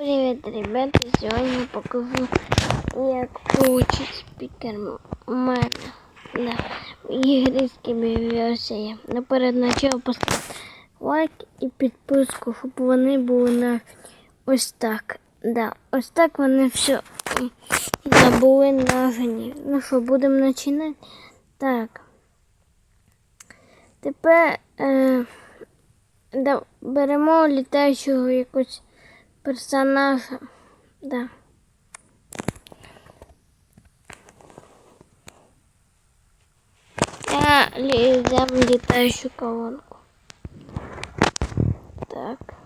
Привет, ребята! Сегодня покажу, як получить спікермена да, в ігрійській версії. Наперед начав поставити лайк і підписку, щоб вони були на ось так. Да, ось так вони все да, нажені. Ну що, будемо починати? Так. Тепер е, да, беремо літаючого якогось персонажа. Да. Я взяв літаючу колонку. Так.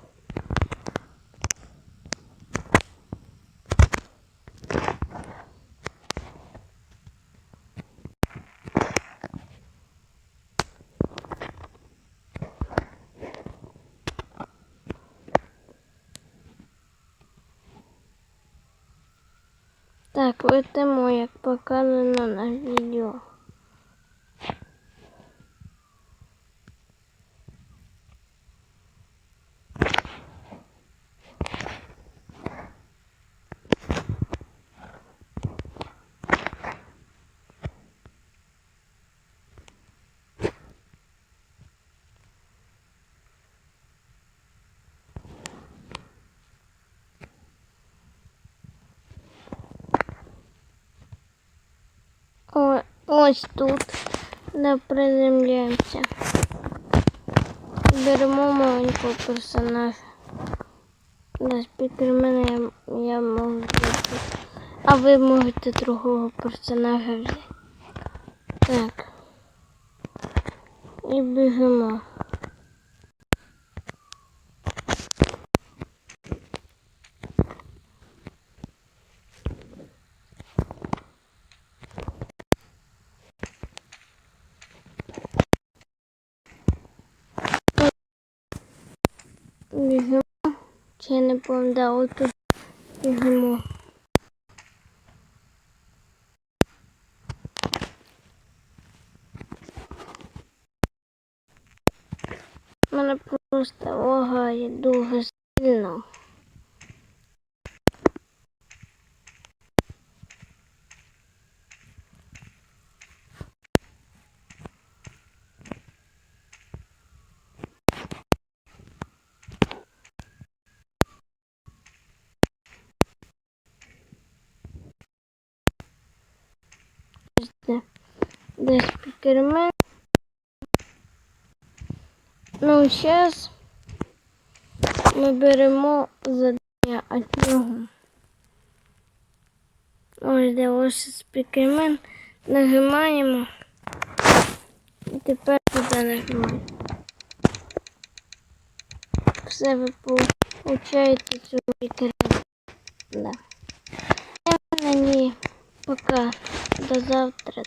Так, летимо, як показано на відео. Ось тут, де приземляємося. Беремо маленького персонажа. Десь під мене я, я можу взяти. А ви можете другого персонажа взяти. Так. І біжимо. Біжимо. Чи я не пам'ятаю, от тут біжимо. Мене просто лагає дуже сильно. де, де спікермен. Ну, зараз ми беремо задання від нього. Ось де ось спікермен. Нажимаємо. І тепер туди нажимаємо. Все ви получаєте цю спікермен. Да. Я на ній пока до завтра.